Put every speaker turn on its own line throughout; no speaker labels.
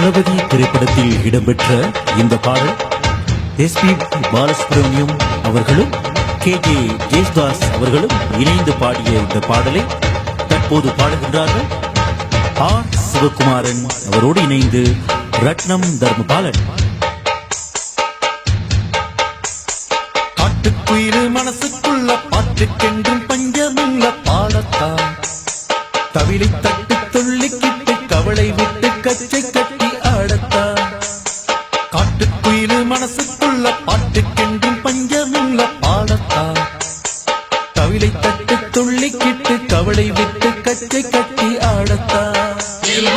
தளபதி திரைப்படத்தில் இடம்பெற்ற இந்த பாடல் எஸ் பி பாலசுப்ரமணியம் அவர்களும் கே ஜே ஜேசுதாஸ் அவர்களும் இணைந்து பாடிய இந்த பாடலை தற்போது பாடுகின்றார்கள். ஆர். சிவகுமாரன் அவரோடு இணைந்து ரத்னம் தர்மபாலன்.
காட்டுக்குயிரு மனசுக்குள்ள பாட்டுக்கென்றும் பஞ்சமுள்ள பாடத்தான். தவிலை தட்டி துள்ளிக்கிட்டு கவலை விட்டு கச்சை கட்டி தவிலை தட்டி துள்ளிக்கிட்டு கவலை விட்டு கச்சை கட்டி ஆடத்தா.
சந்தோஷ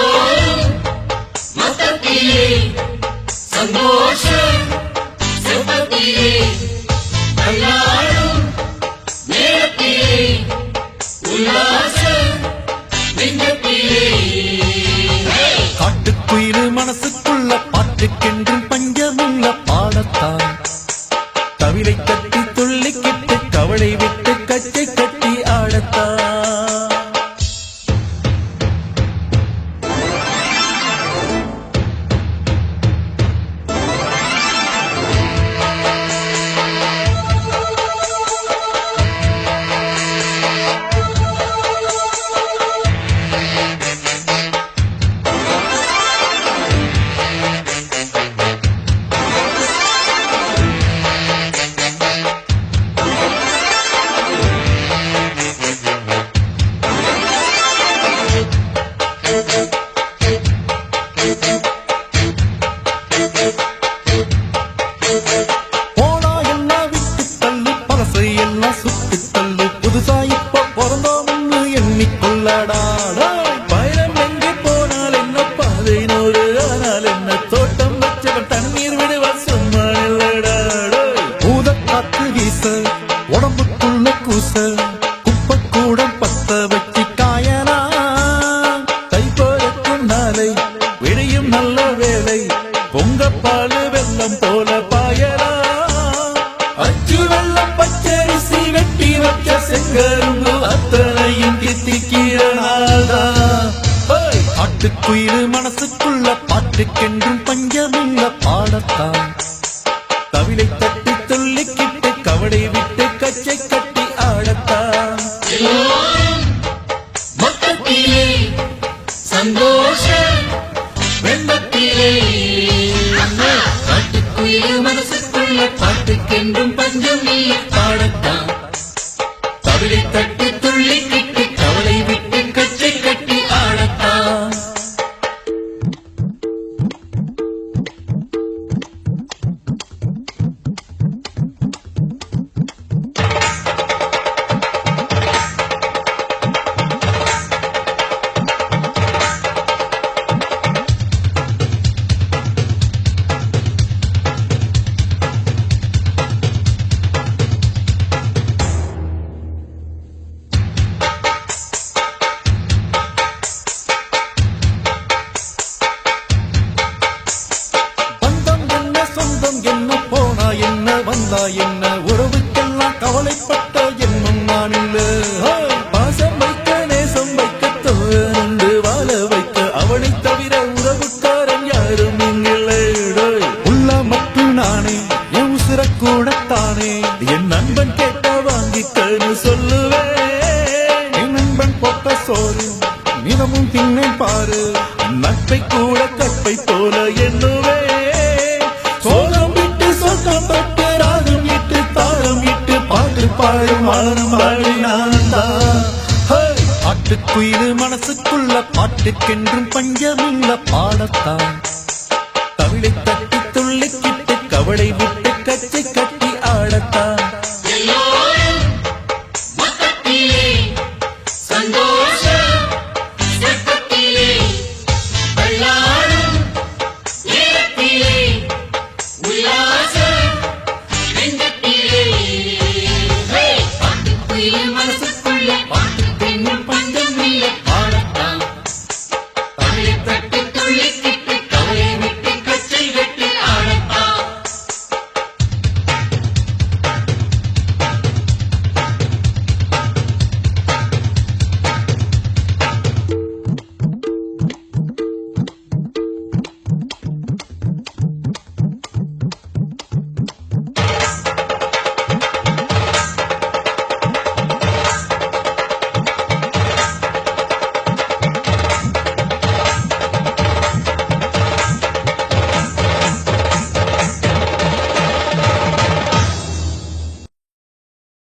சந்தோஷம் செல்வத்திலே
கட்டி ஆடத்தான் பாதை ஆனால் என்ன தோட்டம் வச்சவன் தண்ணீர் விடுவான் சும்மா பூத காத்து வீச உடம்புக்குள்ள கூச குப்பை கூடம் பத்த வச்சு காயனா கை போறக்கும் நாளை விடியும் நல்ல வேலை பொங்க பாலு வெள்ளம் போல பாயலா அச்சு வெள்ளம் பச்சரிசி வெட்டி வச்ச செங்கல் மனசுக்குள்ள பஞ்சமுள்ள பாடத்தான். தவிலை தட்டி துள்ளிக்கிட்டு கவலை விட்டு கச்சை கட்டி ஆடத்தான்.
மொத்தத்திலே சந்தோஷம் வெள்ளத்திலே காட்டுக்குயில் மனசுக்குள்ள பாட்டுக்கென்றும் பஞ்சம் பாடத்தான்.
வந்தா என்ன? உறவுக்கெல்லாம் கவலைப்பட்ட என்னும் நான் இல்ல. பாசம் வைக்க நேசம் வைக்க தோண்டு வாழ வைக்க அவனை தவிர உறவுக்காரன் யாரும் இங்கில்லை உள்ள மட்டும் நானே என் உசுர கூடத்தானே. என் நண்பன் கேட்ட வாங்கிக்கன்னு சொல்லுவேன். என் நண்பன் போட்ட சோறு நிலமும் திண்ணை பாரு. நட்பை கூட கற்பை போல என்னுவே பாட்டு பாடும் வானம் பாடி மனசுக்குள்ள பாட்டுக்கென்றும் பஞ்சமில்ல பாடத்தான். தவிலை தட்டி துள்ளிக்கிட்டு கவலை விட்டு கட்டி கட்டி ஆடத்தான்.